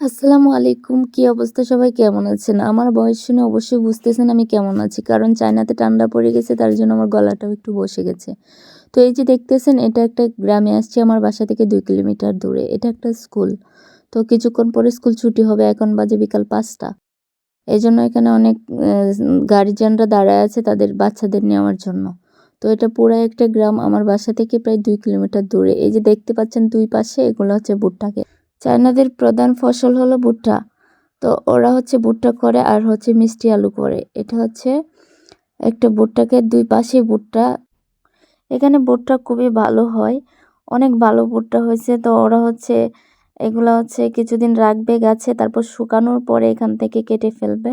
আসসালামু আলাইকুম, কি অবস্থা? সবাই কেমন আছেন? আমার বয়স শুনে অবশ্যই বুঝতেছেন আমি কেমন আছি, কারণ চায়নাতে ঠান্ডা পড়ে গেছে, তার জন্য আমার গলাটাও একটু বসে গেছে। তো এই যে দেখতেছেন, এটা একটা গ্রামে আসছে, আমার বাসা থেকে দুই কিলোমিটার দূরে। এটা একটা স্কুল। তো কিছুক্ষণ পরে স্কুল ছুটি হবে, এখন বাজে বিকাল পাঁচটা। এই জন্য এখানে অনেক গার্জিয়ানরা দাঁড়ায় আছে তাদের বাচ্চাদের নেওয়ার জন্য। তো এটা পুরো একটা গ্রাম, আমার বাসা থেকে প্রায় দুই কিলোমিটার দূরে। এই যে দেখতে পাচ্ছেন দুই পাশে, এগুলো হচ্ছে ভুট্টাকে চায়নাদের প্রধান ফসল হলো ভুট্টা। তো ওরা হচ্ছে ভুট্টা করে আর হচ্ছে মিষ্টি আলু করে। এটা হচ্ছে একটা ভুট্টাকে দুই পাশে ভুট্টা। এখানে ভুট্টা খুবই ভালো হয়, অনেক ভালো ভুট্টা হয়েছে। তো ওরা হচ্ছে এগুলো হচ্ছে কিছুদিন রাখবে গাছে, তারপর শুকানোর পরে এখান থেকে কেটে ফেলবে।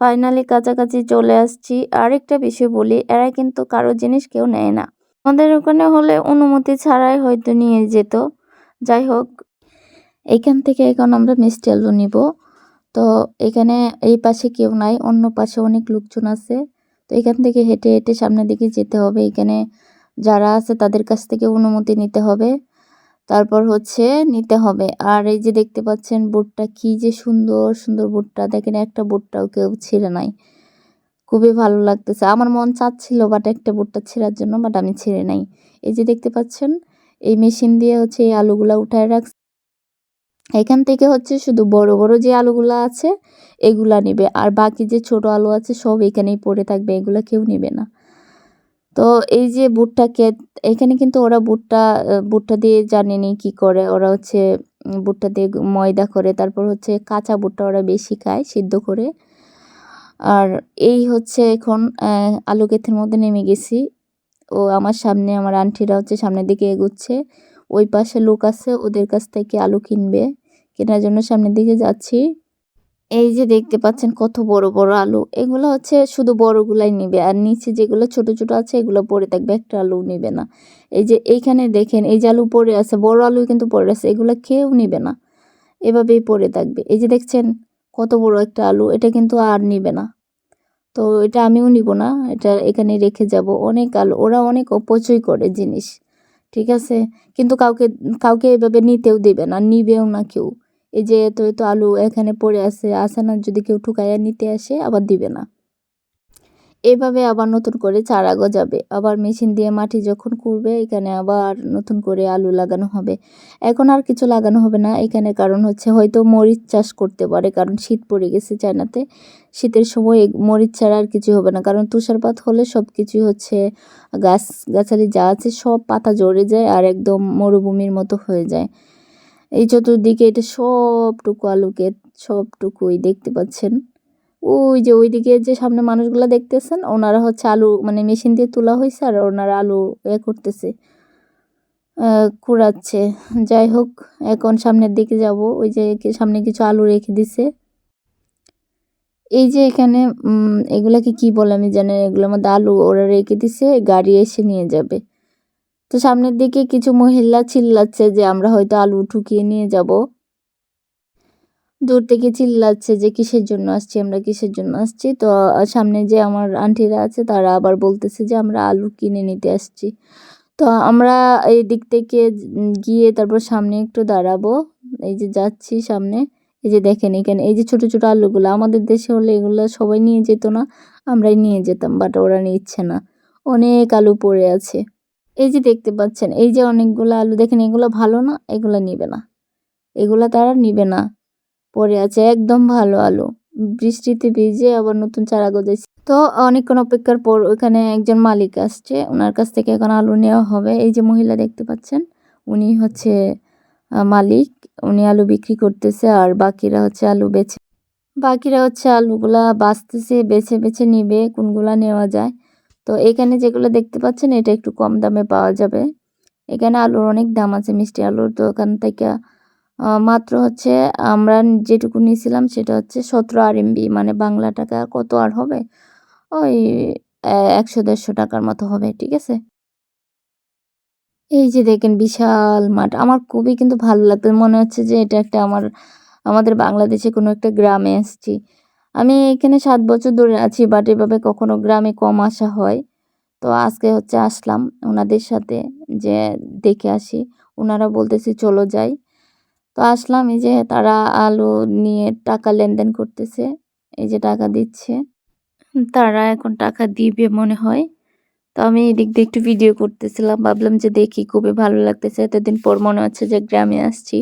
ফাইনালি কাছাকাছি চলে আসছি। আরেকটা বিষয় বলি, এরা কিন্তু কারও জিনিস কেউ নেয় না। আমাদের ওখানে হলে অনুমতি ছাড়াই হয়তো নিয়ে যেত। যাই হোক এইখান থেকে এখন আমরা মিষ্টি আলু নিব। তো এখানে এই পাশে কেউ নাই, অন্য পাশে অনেক লোকজন আছে। তো এখান থেকে হেঁটে হেঁটে সামনের দিকে যেতে হবে। এখানে যারা আছে তাদের কাছ থেকে অনুমতি নিতে হবে। তারপর হচ্ছে নিতে হবে। আর এই যে দেখতে পাচ্ছেন বোটটা কি যে সুন্দর সুন্দর বোটটা। দেখেন একটা বোটটাও কেউ ছিঁড়ে নাই। খুবই ভালো লাগতেছে। আমার মন চাচ্ছিল বাট একটা বোটটা ছেঁড়ার জন্য, বাট আমি ছেড়ে নাই। এই যে দেখতে পাচ্ছেন, এই মেশিন দিয়ে হচ্ছে এই আলুগুলা উঠায় রাখছে। এখান থেকে হচ্ছে শুধু বড় বড় যে আলুগুলো আছে, এগুলা নেবে। আর বাকি যে ছোট আলু আছে, সব এখানেই পড়ে থাকবে, এগুলা কেউ নেবে না। তো এই যে বুটটাকে এখানে কিন্তু ওরা বুটটা বুটটা দিয়ে জানেনি কি করে। ওরা হচ্ছে বুটটা দিয়ে ময়দা করে, তারপর হচ্ছে কাঁচা বুটটা ওরা বেশি খায় সিদ্ধ করে। আর এই হচ্ছে এখন আলু কেথের মধ্যে নেমে গেছি। ও আমার সামনে, আমার আন্টিরা হচ্ছে সামনের দিকে এগুচ্ছে। ওই পাশে লোক আছে, ওদের কাছ থেকে আলু কিনবে। কেনার জন্য সামনের দিকে যাচ্ছি। এই যে দেখতে পাচ্ছেন কত বড় বড় আলু। এগুলো হচ্ছে শুধু বড়গুলাই নিবে, আর নিচে যেগুলো ছোট ছোট আছে, এগুলো পড়ে থাকবে একটা আলু নিবে না। এই যে এইখানে দেখেন, এই যে আলু পড়ে আছে, বড় আলু কিন্তু পড়ে আছে, এগুলো কেউ নিবে না। এভাবেই পড়ে থাকবে। এই যে দেখছেন কত বড় একটা আলু, এটা কিন্তু আর নিবে না। তো এটা আমিও নিব না, এটা এখানে রেখে যাব। অনেক আলু, ওরা অনেক অপচয় করে জিনিস, ঠিক আছে? কিন্তু কাউকে কাউকে এভাবে নিতেও দেবে না, নিবেও না কেউ। এই যে এত এত আলু এখানে পড়ে আছে আসে না যদি কেউ ঠুকাইয়া নিতে আসে, আবার দিবে না। এভাবে আবার নতুন করে চারা গজাবে। আবার মেশিন দিয়ে মাটি যখন করবে এখানে আবার নতুন করে আলু লাগানো হবে। এখন আর কিছু লাগানো হবে না। এখানে কারণ হচ্ছে হয়তো মরিচ চাষ করতে পারে, কারণ শীত পড়ে গেছে চায়নাতে। শীতের সময় মরিচ ছাড়া আর কিছু হবে না। কারণ তুষারপাত হলে সব কিছুই হচ্ছে গাছ, গাছালি যা আছে সব পাতা জড়ে যায় আর একদম মরুভূমির মতো হয়ে যায়। এই চতুর্দিকে এটা সবটুকু আলুকে, সবটুকুই দেখতে পাচ্ছেন। ওই যে ওইদিকে যে সামনে মানুষগুলো দেখতেছেন, ওনারা হচ্ছে আলু মানে মেশিন দিয়ে তোলা হয়েছে আর ওনারা আলু এ করতেছে কুড়াচ্ছে। যাই হোক, এখন সামনের দিকে যাব। ওই যে সামনে কিছু আলু রেখে দিছে। এই যে এখানে এগুলাকে কি বলে আমি জানি এগুলোর মধ্যে আলু ওরা রেখে দিছে, গাড়ি এসে নিয়ে যাবে। তো সামনের দিকে কিছু মহিলা চিল্লাচ্ছে যে আমরা হয়তো আলু ঠুকিয়ে নিয়ে যাব। দূর থেকে চিল্লাচ্ছে যে কিসের জন্য আসছি, আমরা কিসের জন্য আসছি? তো সামনে যে আমার আন্টিরা আছে, তারা আবার বলতেছে যে আমরা আলু কিনে নিতে আসছি। তো আমরা এই দিক থেকে গিয়ে তারপর সামনে একটু দাঁড়াবো। এই যে যাচ্ছি সামনে। এই যে দেখেন এখানে, এই যে ছোট ছোট আলুগুলো, আমাদের দেশে হলে এগুলো সবাই নিয়ে যেত না, আমরাই নিয়ে যেতাম, বাট ওরা নিচ্ছে না। অনেক আলু পড়ে আছে। এই যে দেখতে পাচ্ছেন, এই যে অনেকগুলো আলু, দেখেন এগুলো ভালো না, এগুলো নিবে না। এগুলো তারা নিবে না। পরে আছে একদম ভালো আলু। বৃষ্টিতে ভিজে আবার নতুন চারা গজাইছে। তো অনেকক্ষণ অপেক্ষার পর ওখানে একজন মালিক আসছে। ওনার কাছ থেকে এখন আলু নেওয়া হবে। এই যে মহিলা দেখতে পাচ্ছেন, উনি হচ্ছে মালিক। উনি আলু বিক্রি করতেছে আর বাকিরা হচ্ছে আলু বেছে। বাকিরা হচ্ছে আলুগুলা বাঁচতেছে, বেছে বেছে নিবে, কোনগুলা নেওয়া যায়। তো এখানে যেগুলো দেখতে পাচ্ছেন, এটা একটু কম দামে পাওয়া যাবে। এখানে আলুর অনেক দাম আছে, মিষ্টি আলুর। তো থেকে মাত্র হচ্ছে আমরা যেটুকু নিয়েছিলাম সেটা হচ্ছে সতেরো আর এমবি মানে বাংলা টাকা। কত আর হবে? ওই একশো দেড়শো টাকার মতো হবে, ঠিক আছে? এই যে দেখেন, বিশাল মাঠ। আমার খুবই কিন্তু ভালো লাগতো। মনে হচ্ছে যে এটা একটা আমার, আমাদের বাংলাদেশে কোনো একটা গ্রামে এসছি। আমি এখানে সাত বছর ধরে আছি বাট এভাবে কখনো গ্রামে কম আসা হয়। তো আজকে হচ্ছে আসলাম ওনাদের সাথে যে দেখে আসি। ওনারা বলতেছি, চলো যাই। তো আসলাম, এই যে তারা আলু নিয়ে টাকা লেনদেন করতেছে, এই যে টাকা দিচ্ছে। তারা এখন টাকা দিবে মনে হয়। তো আমি এদিক দিয়ে একটু ভিডিও করতেছিলাম, ভাবলাম যে দেখি, খুবই ভালো লাগতেছে। এতদিন পর মনে হচ্ছে যে গ্রামে আসছি।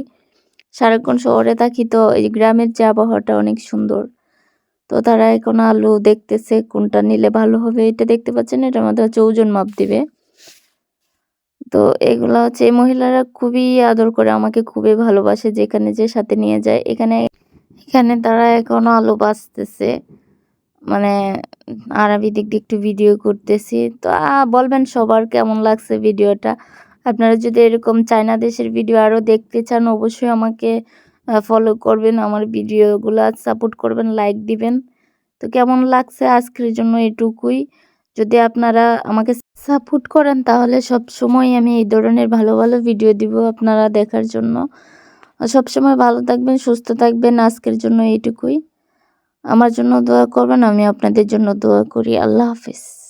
সারাক্ষণ শহরে থাকি তো এই গ্রামের যে আবহাওয়াটা অনেক সুন্দর। তো তারা এখন আলু দেখতেছে, কোনটা নিলে ভালো হবে এটা দেখতে পাচ্ছেন এটার মধ্যে হচ্ছে ওজন মাপ দিবে। তো এগুলো হচ্ছে এই মহিলারা খুবই আদর করে, আমাকে খুবই ভালোবাসে যেখানে যে সাথে নিয়ে যায়। এখানে এখানে তারা এখনও আলু বাঁচতেছে। মানে আর আমি দিক দিয়ে একটু ভিডিও করতেছি। তো বলবেন সবার কেমন লাগছে ভিডিওটা? আপনারা যদি এরকম চায়না দেশের ভিডিও আরও দেখতে চান, অবশ্যই আমাকে ফলো করবেন, আমার ভিডিওগুলো সাপোর্ট করবেন লাইক দিবেন। তো কেমন লাগছে আজকের জন্য এটুকুই? যদি আপনারা আমাকে সাপোর্ট করেন, তাহলে সব সময় আমি এই ধরনের ভালো ভালো ভিডিও দিব আপনারা দেখার জন্য। সব সময় ভালো থাকবেন, সুস্থ থাকবেন, আজকের জন্য এইটুকুই আমার জন্য দোয়া করবেন, আমি আপনাদের জন্য দোয়া করি। আল্লাহ হাফিজ।